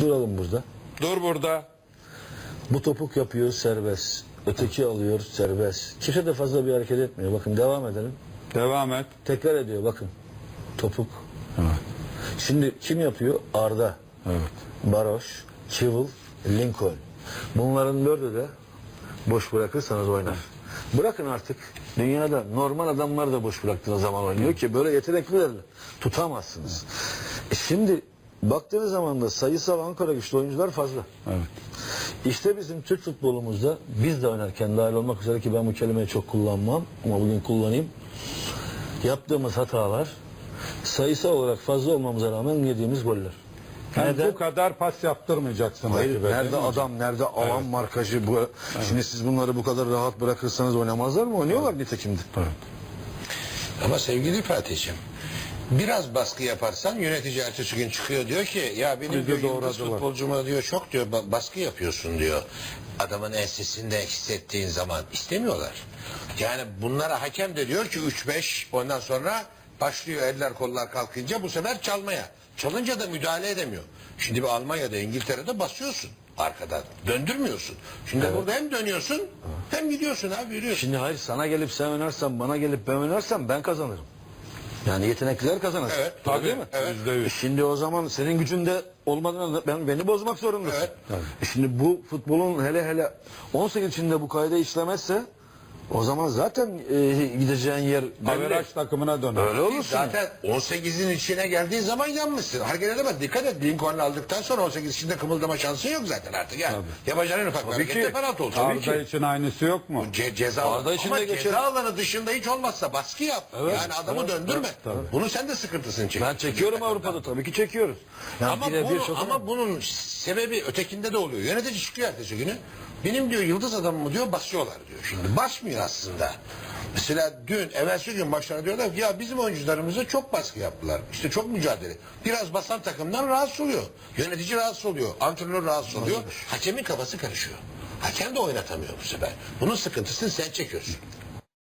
Duralım burada. Dur burada. Bu topuk yapıyor serbest. Öteki alıyor serbest. Kimse de fazla bir hareket etmiyor. Bakın devam edelim. Devam et. Tekrar ediyor bakın. Topuk. Evet. Şimdi kim yapıyor? Arda, Evet. Baroş, Çivil, Lincoln. Bunların dördü de boş bırakırsanız oynar. Bırakın artık. Dünyada normal adamlar da boş bıraktığınız zaman oynuyor ki böyle yeteneklilerle tutamazsınız. E şimdi baktığınız zaman da sayısal Ankara güçlü oyuncular fazla. Evet. İşte bizim Türk futbolumuzda biz de oynarken dahil olmak üzere ki ben bu kelimeyi çok kullanmam ama bugün kullanayım. Yaptığımız hatalar sayısal olarak fazla olmamıza rağmen yediğimiz goller. Yani Neden? bu kadar pas yaptırmayacaksın. Hayır, rakibe, nerede değil mi? adam, nerede alan markajı bu. Şimdi siz bunları bu kadar rahat bırakırsanız oynamazlar mı? Oynuyorlar nitekim de. Ama sevgili Fatih'ciğim biraz baskı yaparsan yönetici ertesi gün çıkıyor diyor ki ya benim diyor, yıldız doğradılar." futbolcuma diyor çok diyor ba- baskı yapıyorsun diyor. Adamın ensesinde hissettiğin zaman istemiyorlar. Yani bunlara hakem de diyor ki 3-5 ondan sonra başlıyor eller kollar kalkınca bu sefer çalmaya. Çalınca da müdahale edemiyor. Şimdi bir Almanya'da İngiltere'de basıyorsun arkadan. Döndürmüyorsun. Şimdi burada hem dönüyorsun hem gidiyorsun abi yürüyorsun. Şimdi hayır sana gelip sen oynarsan, bana gelip ben oynarsam ben kazanırım. Yani yetenekliler kazanır. Evet, tabii, değil mi? evet. E Şimdi o zaman senin gücünde olmadan ben beni bozmak zorundasın. Evet. E Şimdi bu futbolun hele hele 18 içinde bu kayda işlemezse o zaman zaten e, gideceğin yer belli. Averaj takımına döner. Öyle olursun. Zaten 18'in içine geldiği zaman yanmışsın. Hareket edemez. Dikkat et. Lincoln'u aldıktan sonra 18 içinde kımıldama şansın yok zaten artık. Yani. Yapacağın en ufak bir harekette ki. penaltı olsun. Arda için aynısı yok mu? Ce ceza Arda için Ama de geçer. ceza alanı dışında hiç olmazsa baskı yap. yani adamı evet, döndürme. evet, tabii. Bunun sen de sıkıntısını çek. Ben çekiyorum Avrupa'da tabii ki çekiyoruz. Yani Ama, birebir bunu, çok ama bunun sebebi ötekinde de oluyor. Yönetici çıkıyor ertesi günü. Benim diyor yıldız adamımı diyor basıyorlar diyor. Şimdi basmıyor aslında. Mesela dün evvelsi gün başlarına diyorlar ki ya bizim oyuncularımıza çok baskı yaptılar. İşte çok mücadele. Biraz basan takımdan rahatsız oluyor. Yönetici rahatsız oluyor. Antrenör rahatsız oluyor. Hakemin kafası karışıyor. Hakem de oynatamıyor bu sefer. Bunun sıkıntısını sen çekiyorsun.